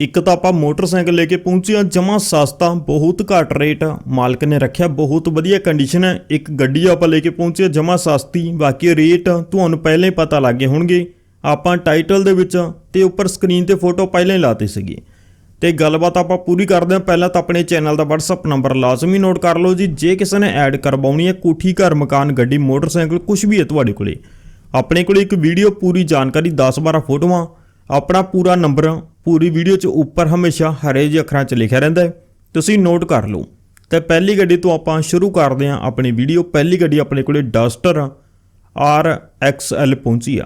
ਇੱਕ ਤਾਂ ਆਪਾਂ ਮੋਟਰਸਾਈਕਲ ਲੈ ਕੇ ਪਹੁੰਚੇ ਹਾਂ, ਜਮਾ ਸਸਤਾ, ਬਹੁਤ ਘੱਟ ਰੇਟ, ਮਾਲਕ ਨੇ ਰੱਖਿਆ, ਬਹੁਤ ਵਧੀਆ ਕੰਡੀਸ਼ਨ ਹੈ, ਇੱਕ ਗੱਡੀ ਆਪਾਂ ਲੈ ਕੇ ਪਹੁੰਚੇ ਜਮਾ ਸਸਤੀ, ਬਾਕੀ ਰੇਟ ਤੁਹਾਨੂੰ ਪਹਿਲਾਂ ਹੀ ਪਤਾ ਲੱਗ ਗਏ ਹੋਣਗੇ। ਆਪਾਂ ਟਾਈਟਲ ਦੇ ਵਿੱਚ ਤੇ ਉੱਪਰ ਸਕਰੀਨ ਤੇ ਫੋਟੋ ਪਹਿਲਾਂ ਹੀ ਲਾਤੀ ਸੀਗੀ। ਤੇ ਗੱਲਬਾਤ ਆਪਾਂ ਪੂਰੀ ਕਰਦੇ ਹਾਂ, ਪਹਿਲਾਂ ਤਾਂ ਆਪਣੇ ਚੈਨਲ ਦਾ WhatsApp ਨੰਬਰ ਲਾਜ਼ਮੀ ਨੋਟ ਕਰ ਲਓ ਜੀ, ਜੇ ਕਿਸੇ ਨੇ ਐਡ ਕਰਵਾਉਣੀ ਹੈ ਕੋਠੀ, ਘਰ, ਮਕਾਨ, ਗੱਡੀ, ਮੋਟਰਸਾਈਕਲ ਕੁਝ ਵੀ ਹੈ ਤੁਹਾਡੇ ਕੋਲੇ। ਆਪਣੇ ਕੋਲੇ ਇੱਕ ਵੀਡੀਓ ਪੂਰੀ ਜਾਣਕਾਰੀ 10-12 ਫੋਟੋਆਂ ਆਪਣਾ ਪੂਰਾ ਨੰਬਰ ਪੂਰੀ ਵੀਡੀਓ 'ਚ ਉੱਪਰ ਹਮੇਸ਼ਾ ਹਰੇ ਜਿਹੇ ਅੱਖਰਾਂ 'ਚ ਲਿਖਿਆ ਰਹਿੰਦਾ ਹੈ। ਤੁਸੀਂ ਨੋਟ ਕਰ ਲਓ। ਤੇ ਪਹਿਲੀ ਗੱਡੀ ਤੋਂ ਆਪਾਂ ਸ਼ੁਰੂ ਕਰਦੇ ਹਾਂ ਆਪਣੀ ਵੀਡੀਓ। ਪਹਿਲੀ ਗੱਡੀ ਆਪਣੇ ਕੋਲੇ ਡਸਟਰ ਆਰ ਐਕਸਐਲ ਪਹੁੰਚੀ ਆ।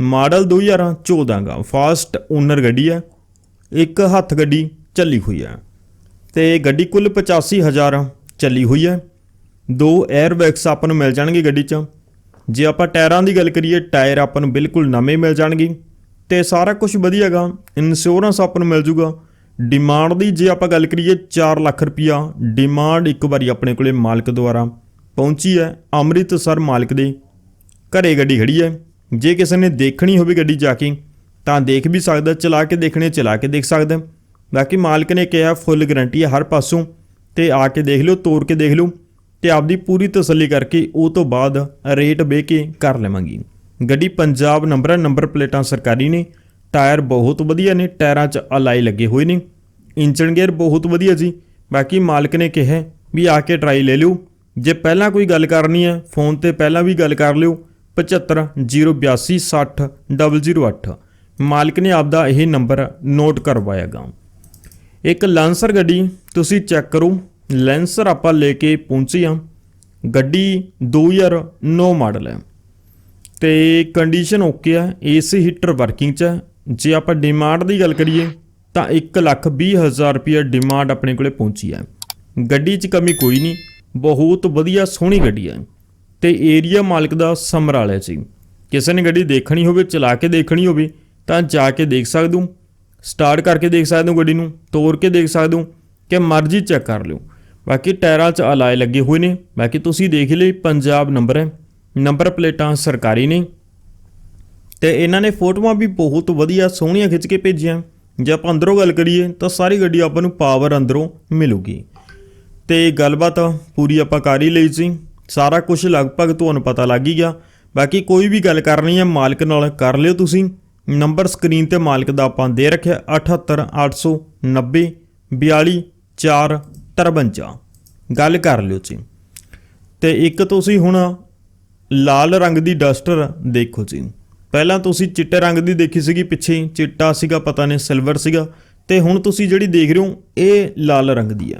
ਮਾਡਲ 2014 ਦਾ ਫਾਸਟ ਓਨਰ ਗੱਡੀ ਹੈ। ਇੱਕ ਹੱਥ ਗੱਡੀ ਚੱਲੀ ਹੋਈ ਹੈ। ਤੇ ਗੱਡੀ ਕੁੱਲ 85000 ਚੱਲੀ ਹੋਈ ਹੈ। ਦੋ 에ਅਰ ਬੈਗਸ ਆਪਾਂ ਨੂੰ ਮਿਲ ਜਾਣਗੇ ਗੱਡੀ 'ਚ। ਜੇ ਆਪਾਂ ਟਾਇਰਾਂ ਦੀ ਗੱਲ ਕਰੀਏ, ਟਾਇਰ ਆਪਾਂ ਨੂੰ ਬਿਲਕੁਲ ਨਵੇਂ ਮਿਲ ਜਾਣਗੇ। ਤੇ ਸਾਰਾ ਕੁਝ ਵਧੀਆਗਾ। ਇੰਸ਼ੋਰੈਂਸ ਆਪਾਂ ਨੂੰ ਮਿਲ ਜੂਗਾ। ਡਿਮਾਂਡ ਦੀ ਜੇ ਆਪਾਂ ਗੱਲ ਕਰੀਏ 4 ਲੱਖ ਰੁਪਿਆ ਡਿਮਾਂਡ ਇੱਕ ਵਾਰੀ ਆਪਣੇ ਕੋਲੇ ਮਾਲਕ ਦੁਆਰਾ ਪਹੁੰਚੀ ਹੈ, ਅੰਮ੍ਰਿਤਸਰ ਮਾਲਕ ਦੇ ਘਰੇ ਗੱਡੀ ਖੜੀ ਹੈ। ਜੇ ਕਿਸੇ ਨੇ ਦੇਖਣੀ ਹੋਵੇ ਗੱਡੀ ਜਾ ਕੇ, ਤਾਂ ਦੇਖ ਵੀ ਸਕਦਾ, ਚਲਾ ਕੇ ਦੇਖਣੇ, ਚਲਾ ਕੇ ਦੇਖ ਸਕਦਾ। ਬਾਕੀ ਮਾਲਕ ਨੇ ਕਿਹਾ ਫੁੱਲ ਗਾਰੰਟੀ ਹੈ ਹਰ ਪਾਸੋਂ। ਤੇ ਆ ਕੇ ਦੇਖ ਲਿਓ ਤੋੜ ਕੇ ਦੇਖ ਲਿਓ। ਤੇ ਆਪਦੀ ਪੂਰੀ ਤਸੱਲੀ ਕਰਕੇ ਉਹ ਤੋਂ ਬਾਅਦ ਰੇਟ ਵੇ ਕੇ ਕਰ ਲਵਾਂਗੀ। ਗੱਡੀ ਪੰਜਾਬ ਨੰਬਰ ਨੰਬਰ ਪਲੇਟਾਂ ਸਰਕਾਰੀ ਨੇ, ਟਾਇਰ ਬਹੁਤ ਵਧੀਆ ਨੇ, ਟਾਇਰਾਂ 'ਚ ਅਲਾਈ ਲੱਗੇ ਹੋਏ ਨੇ। ਇੰਜਨ ਗੇਅਰ ਬਹੁਤ ਵਧੀਆ ਜੀ। ਬਾਕੀ ਮਾਲਕ ਨੇ ਕਿਹਾ ਵੀ ਆ ਕੇ ਟਰਾਈ ਲੈ ਲਿਓ। ਜੇ ਪਹਿਲਾਂ ਕੋਈ ਗੱਲ ਕਰਨੀ ਹੈ, ਫੋਨ ਤੇ ਪਹਿਲਾਂ ਵੀ ਗੱਲ ਕਰ ਲਿਓ। 7508600008 ਮਾਲਕ ਨੇ ਆਪਦਾ ਇਹ ਨੰਬਰ ਨੋਟ ਕਰਵਾਇਆਗਾ। ਇੱਕ ਲਾਂਸਰ ਗੱਡੀ ਤੁਸੀਂ ਚੈੱਕ ਕਰੋ। ਲੈਂਸਰ ਆਪਾਂ ਲੈ ਕੇ ਪਹੁੰਚੇ ਹਾਂ। ਗੱਡੀ 2009 ਮਾਡਲ ਹੈ। ਤੇ ਕੰਡੀਸ਼ਨ ਓਕੇ ਆ ਏਸੀ ਹੀਟਰ ਵਰਕਿੰਗ 'ਚ ਹੈ ਜੇ ਆਪਾਂ ਡਿਮਾਂਡ ਦੀ ਗੱਲ ਕਰੀਏ, ਤਾਂ 120000 ਰੁਪਏ ਡਿਮਾਂਡ ਆਪਣੇ ਕੋਲੇ ਪਹੁੰਚੀ ਹੈ ਗੱਡੀ 'ਚ ਕਮੀ ਕੋਈ ਨਹੀਂ, ਬਹੁਤ ਵਧੀਆ ਸੋਹਣੀ ਗੱਡੀ ਹੈ ਤੇ ਏਰੀਆ ਮਾਲਕ ਦਾ ਸਮਰਾਲਾ ਜੀ ਕਿਸੇ ਨੇ ਗੱਡੀ ਦੇਖਣੀ ਹੋਵੇ, ਚਲਾ ਕੇ ਦੇਖਣੀ ਹੋਵੇ, ਤਾਂ ਜਾ ਕੇ ਦੇਖ ਸਕਦੇ ਹੋ। ਸਟਾਰਟ ਕਰਕੇ ਦੇਖ ਸਕਦੇ ਹੋ ਗੱਡੀ ਨੂੰ ਤੋੜ ਕੇ ਦੇਖ ਸਕਦੇ ਹੋ ਕਿ ਮਰਜ਼ੀ ਚੈੱਕ ਕਰ ਲਿਓ। ਬਾਕੀ ਟਾਇਰਾਂ 'ਚ ਅਲਾਏ ਲੱਗੇ ਹੋਏ ਨੇ। ਬਾਕੀ ਤੁਸੀਂ ਦੇਖ ਲਈ ਪੰਜਾਬ ਨੰਬਰ ਹੈ। ਨੰਬਰ ਪਲੇਟਾਂ ਸਰਕਾਰੀ ਨੇ ਤੇ ਇਹਨਾਂ ਨੇ ਫੋਟੋਆਂ ਵੀ ਬਹੁਤ ਵਧੀਆ ਸੋਹਣੀਆਂ ਖਿੱਚ ਕੇ ਭੇਜੀਆਂ। ਜੇ ਆਪਾਂ ਅੰਦਰੋਂ ਗੱਲ ਕਰੀਏ ਤਾਂ ਸਾਰੀ ਗੱਡੀ ਆਪਾਂ ਨੂੰ ਪਾਵਰ ਅੰਦਰੋਂ ਮਿਲੂਗੀ। ਤੇ ਗੱਲਬਾਤ ਪੂਰੀ ਆਪਾਂ ਕਰ ਹੀ ਲਈ ਸੀ। ਸਾਰਾ ਕੁਝ ਲਗਭਗ ਤੁਹਾਨੂੰ ਪਤਾ ਲੱਗ ਹੀ ਗਿਆ। ਬਾਕੀ ਕੋਈ ਵੀ ਗੱਲ ਕਰਨੀ ਹੈ ਮਾਲਕ ਨਾਲ ਕਰ ਲਿਓ ਤੁਸੀਂ। ਨੰਬਰ ਸਕਰੀਨ ਤੇ ਮਾਲਕ ਦਾ ਆਪਾਂ ਦੇ ਰੱਖਿਆ 78890 42453 ਗੱਲ ਕਰ ਲਿਓ ਜੀ। ਤੇ ਇੱਕ ਤੁਸੀਂ ਹੁਣ ਲਾਲ ਰੰਗ ਦੀ ਡਸਟਰ ਦੇਖੋ ਜੀ। ਪਹਿਲਾਂ ਤੁਸੀਂ ਚਿੱਟੇ ਰੰਗ ਦੀ ਦੇਖੀ ਸੀਗੀ ਪਿੱਛੇ ਚਿੱਟਾ ਸੀਗਾ, ਪਤਾ ਨਹੀਂ, ਸਿਲਵਰ ਸੀਗਾ। ਤੇ ਹੁਣ ਤੁਸੀਂ ਜਿਹੜੀ ਦੇਖ ਰਹੇ ਹੋ, ਇਹ ਲਾਲ ਰੰਗ ਦੀ ਹੈ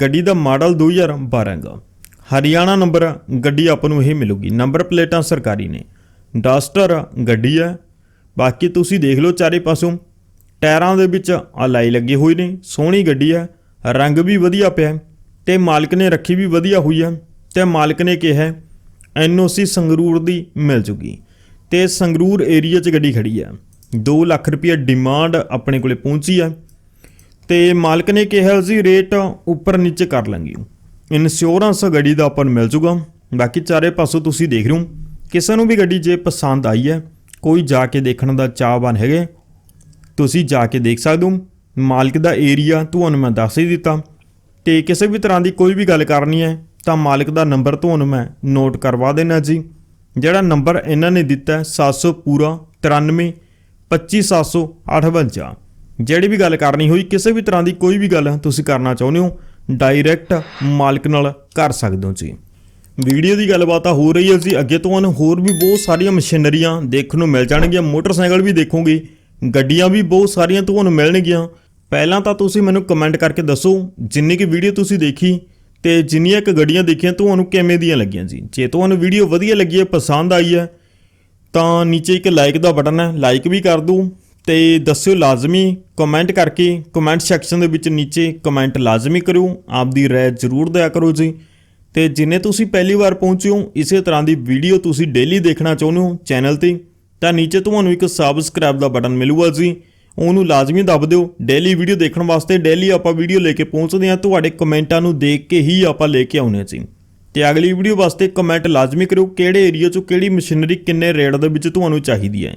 ਗੱਡੀ ਦਾ ਮਾਡਲ 2012 ਦਾ ਹਰਿਆਣਾ ਨੰਬਰ ਗੱਡੀ ਆਪਾਂ ਨੂੰ ਇਹ ਮਿਲੂਗੀ। ਨੰਬਰ ਪਲੇਟਾਂ ਸਰਕਾਰੀ ਨੇ। ਡਸਟਰ ਗੱਡੀ ਹੈ ਬਾਕੀ ਤੁਸੀਂ ਦੇਖ ਲਓ ਚਾਰੇ ਪਾਸੋਂ ਟਾਇਰਾਂ ਦੇ ਵਿੱਚ ਅਲਾਈ ਲੱਗੇ ਹੋਏ ਨੇ। ਸੋਹਣੀ ਗੱਡੀ ਹੈ ਰੰਗ ਵੀ ਵਧੀਆ ਪਿਆ। ਹੈ ਤੇ ਮਾਲਕ ਨੇ ਰੱਖੀ ਵੀ ਵਧੀਆ ਹੋਈ ਆ। ਤੇ ਮਾਲਕ ਨੇ ਕਿਹਾ ਐਨਓਸੀ ਸੰਗਰੂਰ ਦੀ ਮਿਲ ਜੂਗੀ। ਤੇ ਸੰਗਰੂਰ ਏਰੀਆ 'ਚ ਗੱਡੀ ਖੜੀ ਹੈ 2 ਲੱਖ ਰੁਪਏ ਡਿਮਾਂਡ ਆਪਣੇ ਕੋਲੇ ਪਹੁੰਚੀ ਹੈ ਤੇ ਮਾਲਕ ਨੇ ਕਿਹਾ ਸੀ ਰੇਟ ਉੱਪਰ ਨੀਚੇ ਕਰ ਲਾਂਗੇ। ਇੰਸ਼ੋਰੈਂਸ ਗੱਡੀ ਦਾ ਆਪਾਂ ਨੂੰ ਮਿਲ ਜੂਗਾ। ਬਾਕੀ ਚਾਰੇ ਪਾਸੋਂ ਤੁਸੀਂ ਦੇਖ ਰਹੇ ਹੋ। ਕਿਸੇ ਨੂੰ ਵੀ ਗੱਡੀ ਜੇ ਪਸੰਦ ਆਈ ਹੈ, ਕੋਈ ਜਾ ਕੇ ਦੇਖਣ ਦਾ ਚਾਹਵਾਨ ਹੈਗੇ, ਤੁਸੀਂ ਜਾ ਕੇ ਦੇਖ ਸਕਦੇ ਹੋ। ਮਾਲਕ ਦਾ ਏਰੀਆ ਤੁਹਾਨੂੰ ਮੈਂ ਦੱਸ ਹੀ ਦਿੱਤਾ। ਤੇ ਕਿਸੇ ਵੀ ਤਰ੍ਹਾਂ ਦੀ ਕੋਈ ਵੀ ਗੱਲ ਕਰਨੀ ਹੈ ਤਾਂ ਮਾਲਕ ਦਾ ਨੰਬਰ ਤੁਹਾਨੂੰ ਮੈਂ ਨੋਟ ਕਰਵਾ ਦੇਣਾ ਜੀ। ਜਿਹੜਾ ਨੰਬਰ ਇਹਨਾਂ ਨੇ ਦਿੱਤਾ ਹੈ 700 ਪੂਰਾ 93 25758 ਜਿਹੜੀ ਵੀ ਗੱਲ ਕਰਨੀ ਹੋਈ, ਕਿਸੇ ਵੀ ਤਰ੍ਹਾਂ ਦੀ ਕੋਈ ਵੀ ਗੱਲ ਤੁਸੀਂ ਕਰਨਾ ਚਾਹੁੰਦੇ ਹੋ ਡਾਇਰੈਕਟ ਮਾਲਕ ਨਾਲ ਕਰ ਸਕਦੇ ਹੋ ਜੀ। ਵੀਡੀਓ ਦੀ ਗੱਲਬਾਤ ਆ ਹੋ ਰਹੀ ਹੈ ਜੀ। ਅੱਗੇ ਤੁਹਾਨੂੰ ਹੋਰ ਵੀ ਬਹੁਤ ਸਾਰੀਆਂ ਮਸ਼ੀਨਰੀਆਂ ਦੇਖਣ ਨੂੰ ਮਿਲ ਜਾਣਗੀਆਂ। ਮੋਟਰਸਾਈਕਲ ਵੀ ਦੇਖੋਗੇ, ਗੱਡੀਆਂ ਵੀ ਬਹੁਤ ਸਾਰੀਆਂ ਤੁਹਾਨੂੰ ਮਿਲਣਗੀਆਂ। ਪਹਿਲਾਂ ਤਾਂ ਤੁਸੀਂ ਮੈਨੂੰ ਕਮੈਂਟ ਕਰਕੇ ਦੱਸੋ, ਜਿੰਨੀ ਕਿ ਵੀਡੀਓ ਤੁਸੀਂ ਦੇਖੀ ਤੇ ਜਿੰਨੀਆਂ ਕਿ ਗੱਡੀਆਂ ਦੇਖੀਆਂ ਤੁਹਾਨੂੰ ਕਿਵੇਂ ਦੀਆਂ ਲੱਗੀਆਂ ਜੀ ਜੇ ਤੁਹਾਨੂੰ ਵੀਡੀਓ ਵਧੀਆ ਲੱਗੀ ਹੈ, ਪਸੰਦ ਆਈ ਹੈ, ਤਾਂ ਨੀਚੇ ਇੱਕ ਲਾਈਕ ਦਾ ਬਟਨ ਹੈ ਲਾਈਕ ਵੀ ਕਰ ਦਿਓ ਤੇ ਦੱਸਿਓ ਲਾਜ਼ਮੀ ਕਮੈਂਟ ਕਰਕੇ ਕਮੈਂਟ ਸੈਕਸ਼ਨ ਦੇ ਵਿੱਚ ਨੀਚੇ ਕਮੈਂਟ ਲਾਜ਼ਮੀ ਕਰਿਓ, ਆਪਦੀ ਰਾਏ ਜ਼ਰੂਰ ਦਿਆ ਕਰੋ ਜੀ। ਤੇ ਜਿੰਨੇ ਤੁਸੀਂ ਪਹਿਲੀ ਵਾਰ ਪਹੁੰਚੇ ਹੋ, ਇਸੇ ਤਰ੍ਹਾਂ ਦੀ ਵੀਡੀਓ ਤੁਸੀਂ ਡੇਲੀ ਦੇਖਣਾ ਚਾਹੁੰਦੇ ਹੋ ਚੈਨਲ ਤੇ, ਤਾਂ ਨੀਚੇ ਤੁਹਾਨੂੰ ਇੱਕ ਸਬਸਕ੍ਰਾਈਬ ਦਾ ਬਟਨ ਮਿਲੂਗਾ ਜੀ। ਉਹਨੂੰ ਲਾਜ਼ਮੀ ਦੱਬ ਦਿਓ। ਡੇਲੀ ਵੀਡੀਓ ਦੇਖਣ ਵਾਸਤੇ ਡੇਲੀ ਆਪਾਂ ਵੀਡੀਓ ਲੈ ਕੇ ਪਹੁੰਚਦੇ ਹਾਂ। ਤੁਹਾਡੇ ਕਮੈਂਟਾਂ ਨੂੰ ਦੇਖ ਕੇ ਹੀ ਆਪਾਂ ਲੈ ਕੇ ਆਉਨੇ ਜੀ। ਤੇ ਅਗਲੀ ਵੀਡੀਓ ਵਾਸਤੇ ਕਮੈਂਟ ਲਾਜ਼ਮੀ ਕਰਿਓ। ਕਿਹੜੇ ਏਰੀਆ 'ਚੋਂ ਕਿਹੜੀ ਮਸ਼ੀਨਰੀ ਕਿੰਨੇ ਰੇਟ ਦੇ ਵਿੱਚ ਤੁਹਾਨੂੰ ਚਾਹੀਦੀ ਹੈ।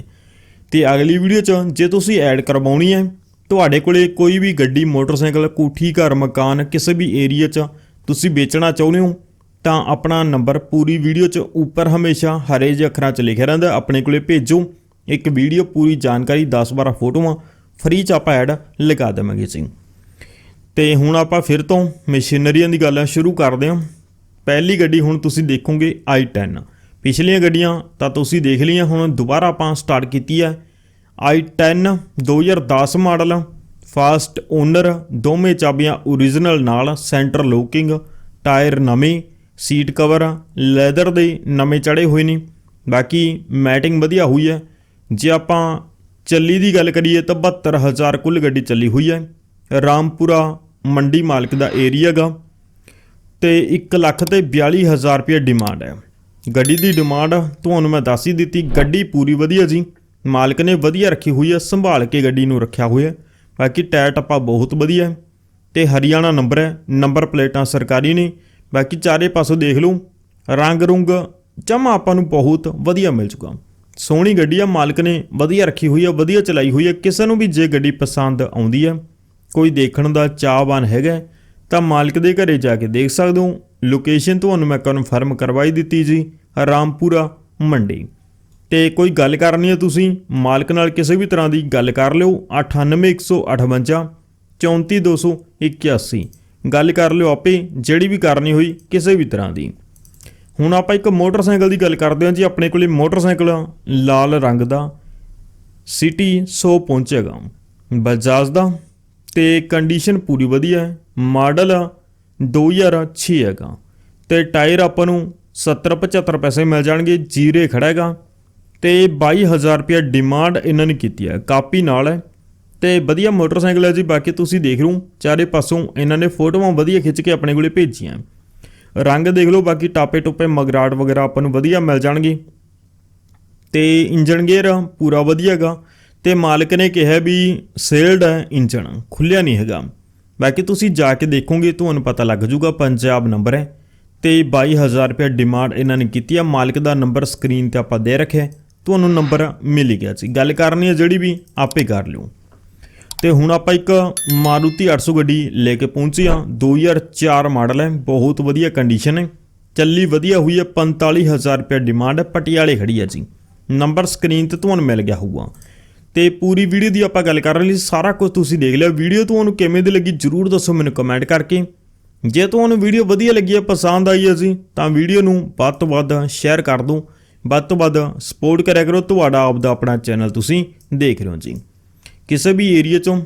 ਤੇ ਅਗਲੀ ਵੀਡੀਓ 'ਚ ਜੇ ਤੁਸੀਂ ਐਡ ਕਰਵਾਉਣੀ ਹੈ, ਤੁਹਾਡੇ ਕੋਲੇ ਕੋਈ ਵੀ ਗੱਡੀ, ਮੋਟਰਸਾਈਕਲ, ਕੋਠੀ, ਘਰ, ਮਕਾਨ, ਕਿਸੇ ਵੀ ਏਰੀਆ 'ਚ ਤੁਸੀਂ ਵੇਚਣਾ ਚਾਹੁੰਦੇ ਹੋ, ਤਾਂ ਆਪਣਾ ਨੰਬਰ ਪੂਰੀ ਵੀਡੀਓ 'ਚ ਉੱਪਰ ਹਮੇਸ਼ਾ ਹਰੇ ਜਿਹੇ ਅੱਖਰਾਂ 'ਚ ਲਿਖਿਆ ਰਹਿੰਦਾ। ਆਪਣੇ ਕੋਲੇ ਭੇਜੋ। ਇੱਕ ਵੀਡੀਓ ਪੂਰੀ ਜਾਣਕਾਰੀ 10-12 ਫੋਟੋਆਂ ਫ੍ਰੀ 'ਚ ਆਪਾਂ ਐਡ ਲਗਾ ਦੇਵਾਂਗੇ ਜੀ। ਤੇ ਹੁਣ ਆਪਾਂ ਫਿਰ ਤੋਂ ਮਸ਼ੀਨਰੀਆਂ ਦੀ ਗੱਲ ਸ਼ੁਰੂ ਕਰਦੇ ਹਾਂ। ਪਹਿਲੀ ਗੱਡੀ ਹੁਣ ਤੁਸੀਂ ਦੇਖੋਗੇ i10 ਪਿਛਲੀਆਂ ਗੱਡੀਆਂ ਤਾਂ ਤੁਸੀਂ ਦੇਖ ਲਈਆਂ, ਹੁਣ ਦੁਬਾਰਾ ਆਪਾਂ ਸਟਾਰਟ ਕੀਤੀ ਹੈ। i10 2010 ਮਾਡਲ ਫਾਸਟ ਓਨਰ ਦੋਵੇਂ ਚਾਬੀਆਂ ਓਰੀਜਨਲ ਨਾਲ ਸੈਂਟਰ ਲੋਕਿੰਗ ਟਾਇਰ ਨਵੇਂ ਸੀਟ ਕਵਰ ਲੈਦਰ ਦੇ ਨਵੇਂ ਚੜੇ ਹੋਏ ਨੇ। ਬਾਕੀ ਮੈਟਿੰਗ ਵਧੀਆ ਹੋਈ ਹੈ। ਜੇ ਆਪਾਂ ਚੱਲੀ ਦੀ ਗੱਲ ਕਰੀਏ ਤਾਂ 72000 ਕੁੱਲ ਗੱਡੀ ਚੱਲੀ ਹੋਈ ਹੈ। ਰਾਮਪੁਰਾ ਮੰਡੀ ਮਾਲਕ ਦਾ ਏਰੀਆ ਗਾ ਤੇ 1 ਲੱਖ ਤੇ 42000 ਰੁਪਏ ਡਿਮਾਂਡ ਹੈ। ਗੱਡੀ ਦੀ ਡਿਮਾਂਡ ਤੁਹਾਨੂੰ ਮੈਂ ਦੱਸ ਹੀ ਦਿੱਤੀ, ਗੱਡੀ ਪੂਰੀ ਵਧੀਆ ਜੀ। ਮਾਲਕ ਨੇ ਵਧੀਆ ਰੱਖੀ ਹੋਈ ਹੈ, ਸੰਭਾਲ ਕੇ ਗੱਡੀ ਨੂੰ ਰੱਖਿਆ ਹੋਇਆ ਬਾਕੀ ਟਾਇਰ ਟੱਪਾ ਬਹੁਤ ਵਧੀਆ ਹੈ ਤੇ ਹਰਿਆਣਾ ਨੰਬਰ ਹੈ, ਨੰਬਰ ਪਲੇਟਾਂ ਸਰਕਾਰੀ ਨੇ। ਬਾਕੀ ਚਾਰੇ ਪਾਸੋਂ ਦੇਖ ਲਓ, ਰੰਗ ਰੁੰਗ ਜਮਾ ਆਪਾਂ ਨੂੰ ਬਹੁਤ ਵਧੀਆ ਮਿਲ ਚੁੱਕਾ। ਸੋਹਣੀ ਗੱਡੀ ਆ, ਮਾਲਕ ਨੇ ਵਧੀਆ ਰੱਖੀ ਹੋਈ ਆ, ਵਧੀਆ ਚਲਾਈ ਹੋਈ ਆ। ਕਿਸੇ ਨੂੰ ਵੀ ਜੇ ਗੱਡੀ ਪਸੰਦ ਆਉਂਦੀ ਹੈ ਕੋਈ ਦੇਖਣ ਦਾ ਚਾਹਵਾਨ ਹੈਗਾ, ਤਾਂ ਮਾਲਕ ਦੇ ਘਰੇ ਜਾ ਕੇ ਦੇਖ ਸਕਦੇ ਹੋ। ਲੋਕੇਸ਼ਨ ਤੁਹਾਨੂੰ ਮੈਂ ਕਨਫਰਮ ਕਰਵਾਈ ਦਿੱਤੀ ਜੀ, ਰਾਮਪੁਰਾ, ਮੰਡੀ। ਤੇ ਕੋਈ ਗੱਲ ਕਰਨੀ ਹੈ ਤੁਸੀਂ, ਮਾਲਕ ਨਾਲ ਕਿਸੇ ਵੀ ਤਰ੍ਹਾਂ ਦੀ ਗੱਲ ਕਰ ਲਿਓ 98158 34281 ਗੱਲ ਕਰ ਲਿਓ ਆਪੇ, ਜਿਹੜੀ ਵੀ ਕਰਨੀ ਹੋਈ, ਕਿਸੇ ਵੀ ਤਰ੍ਹਾਂ ਦੀ। ਹੁਣ ਆਪਾਂ ਇੱਕ ਮੋਟਰਸਾਈਕਲ ਦੀ ਗੱਲ ਕਰਦੇ ਹਾਂ ਜੀ, ਆਪਣੇ ਕੋਲੇ ਮੋਟਰਸਾਈਕਲ ਲਾਲ ਰੰਗ ਦਾ, ਸਿਟੀ 100 ਪਹੁੰਚੇਗਾ ਬਜਾਜ ਦਾ, ਤੇ ਕੰਡੀਸ਼ਨ ਪੂਰੀ ਵਧੀਆ ਹੈ। ਮਾਡਲ 2006 ਹੈਗਾ। ਤੇ ਟਾਇਰ ਆਪਾਂ ਨੂੰ 70 75 ਪੈਸੇ ਮਿਲ ਜਾਣਗੇ, ਜੀਰੇ ਖੜਾ ਹੈਗਾ। ਤੇ 22000 ਰੁਪਏ ਡਿਮਾਂਡ ਇਹਨਾਂ ਨੇ ਕੀਤੀ ਹੈ, ਕਾਪੀ ਨਾਲ ਹੈ। ਤੇ ਵਧੀਆ ਮੋਟਰਸਾਈਕਲ ਹੈ ਜੀ, ਬਾਕੀ ਤੁਸੀਂ ਦੇਖ ਰਹੋ ਚਾਰੇ ਪਾਸੋਂ ਇਹਨਾਂ ਨੇ ਫੋਟੋਆਂ ਵਧੀਆ ਖਿੱਚ ਕੇ ਆਪਣੇ ਕੋਲੇ ਭੇਜੀਆਂ। ਰੰਗ ਦੇਖ ਲਓ, ਬਾਕੀ ਟਾਪੇ ਟੁੱਪੇ ਮਗਰਾਟ ਵਗੈਰਾ ਆਪਾਂ ਨੂੰ ਵਧੀਆ ਮਿਲ ਜਾਣਗੇ। ਤੇ ਇੰਜਨ ਗੇਅਰ ਪੂਰਾ ਵਧੀਆ ਹੈਗਾ। ਤੇ ਮਾਲਕ ਨੇ ਕਿਹਾ ਵੀ ਸੇਲਡ ਹੈ ਇੰਜਨ ਖੁੱਲਿਆ ਨਹੀਂ ਹੈਗਾ। ਬਾਕੀ ਤੁਸੀਂ ਜਾ ਕੇ ਦੇਖੋਗੇ, ਤੁਹਾਨੂੰ ਪਤਾ ਲੱਗ ਜਾਊਗਾ, ਪੰਜਾਬ ਨੰਬਰ ਹੈ। ਤੇ 22000 ਰੁਪਏ ਡਿਮਾਂਡ ਇਹਨਾਂ ਨੇ ਕੀਤੀ ਆ। ਮਾਲਕ ਦਾ ਨੰਬਰ ਸਕਰੀਨ ਤੇ ਆਪਾਂ ਦੇ ਰੱਖਿਆ। ਤੁਹਾਨੂੰ ਨੰਬਰ ਮਿਲ ਗਿਆ ਸੀ। ਗੱਲ ਕਰਨੀ ਹੈ ਜਿਹੜੀ ਵੀ, ਆਪੇ ਕਰ ਲਿਓ। ਤੇ ਹੁਣ ਆਪਾਂ ਇੱਕ ਮਾਰੂਤੀ 800 ਗੱਡੀ ਲੈ ਕੇ ਪਹੁੰਚੇ ਹਾਂ। 2004 ਮਾਡਲ ਹੈ, ਬਹੁਤ ਵਧੀਆ ਕੰਡੀਸ਼ਨ ਹੈ। ਚੱਲੀ ਵਧੀਆ ਹੋਈ ਹੈ 45000 ਰੁਪਏ ਡਿਮਾਂਡ ਹੈ, ਪਟਿਆਲੇ ਖੜੀ ਹੈ ਜੀ। ਨੰਬਰ ਸਕਰੀਨ ਤੇ ਤੁਹਾਨੂੰ ਮਿਲ ਗਿਆ ਹੋਊਗਾ। ਤੇ ਪੂਰੀ ਵੀਡੀਓ ਦੀ ਆਪਾਂ ਗੱਲ ਕਰ ਲਈ ਸਾਰਾ ਕੁਝ ਤੁਸੀਂ ਦੇਖ ਲਿਆ। ਵੀਡੀਓ ਤੁਹਾਨੂੰ ਕਿਵੇਂ ਦੀ ਲੱਗੀ ਜਰੂਰ ਦੱਸੋ ਮੈਨੂੰ ਕਮੈਂਟ ਕਰਕੇ। ਜੇ ਤੁਹਾਨੂੰ ਵੀਡੀਓ ਵਧੀਆ ਲੱਗੀ ਹੈ, ਪਸੰਦ ਆਈ ਹੈ ਜੀ, ਤਾਂ ਵੀਡੀਓ ਨੂੰ ਵੱਧ ਤੋਂ ਵੱਧ ਸ਼ੇਅਰ ਕਰ ਦਿਓ। ਵੱਧ ਤੋਂ ਵੱਧ ਸਪੋਰਟ ਕਰਿਆ ਕਰੋ, ਤੁਹਾਡਾ ਆਪਦਾ ਆਪਣਾ ਚੈਨਲ ਤੁਸੀਂ ਦੇਖ ਰਹੇ ਹੋ ਜੀ। ਕਿਸੇ ਵੀ ਏਰੀਆ ਚੋਂ,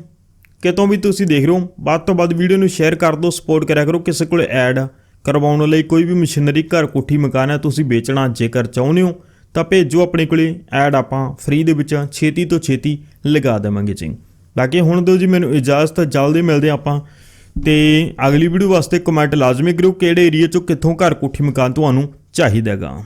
ਕਿਤੋਂ ਵੀ ਤੁਸੀਂ ਦੇਖ ਰਹੇ ਹੋ, ਵੱਧ ਤੋਂ ਵੱਧ ਵੀਡੀਓ ਨੂੰ ਸ਼ੇਅਰ ਕਰ ਦਿਓ ਸਪੋਰਟ ਕਰਿਆ ਕਰੋ, ਕਿਸੇ ਕੋਲ ਐਡ ਕਰਵਾਉਣ ਲਈ ਕੋਈ ਵੀ ਮਸ਼ੀਨਰੀ ਘਰ ਕੋਠੀ, ਮਕਾਨ ਹੈ, ਤੁਸੀਂ ਵੇਚਣਾ ਜੇਕਰ ਚਾਹੁੰਦੇ ਹੋ, ਤਾਂ ਭੇਜੋ ਆਪਣੇ ਕੋਲੇ ਐਡ ਆਪਾਂ ਫ੍ਰੀ ਦੇ ਵਿੱਚ ਛੇਤੀ ਤੋਂ ਛੇਤੀ ਲਗਾ ਦੇਵਾਂਗੇ, ਜੀ। ਬਾਕੀ ਹੁਣ ਦਿਓ ਜੀ, ਮੈਨੂੰ ਇਜਾਜ਼ਤ, ਜਲਦੀ ਮਿਲਦੇ ਹਾਂ ਆਪਾਂ। ਤੇ ਅਗਲੀ ਵੀਡੀਓ ਵਾਸਤੇ ਕਮੈਂਟ ਲਾਜ਼ਮੀ ਕਰੋ ਕਿਹੜੇ ਏਰੀਆ ਚੋਂ, ਕਿੱਥੋਂ ਘਰ ਕੋਠੀ, ਮਕਾਨ ਤੁਹਾਨੂੰ ਚਾਹੀਦਾ ਹੈਗਾ।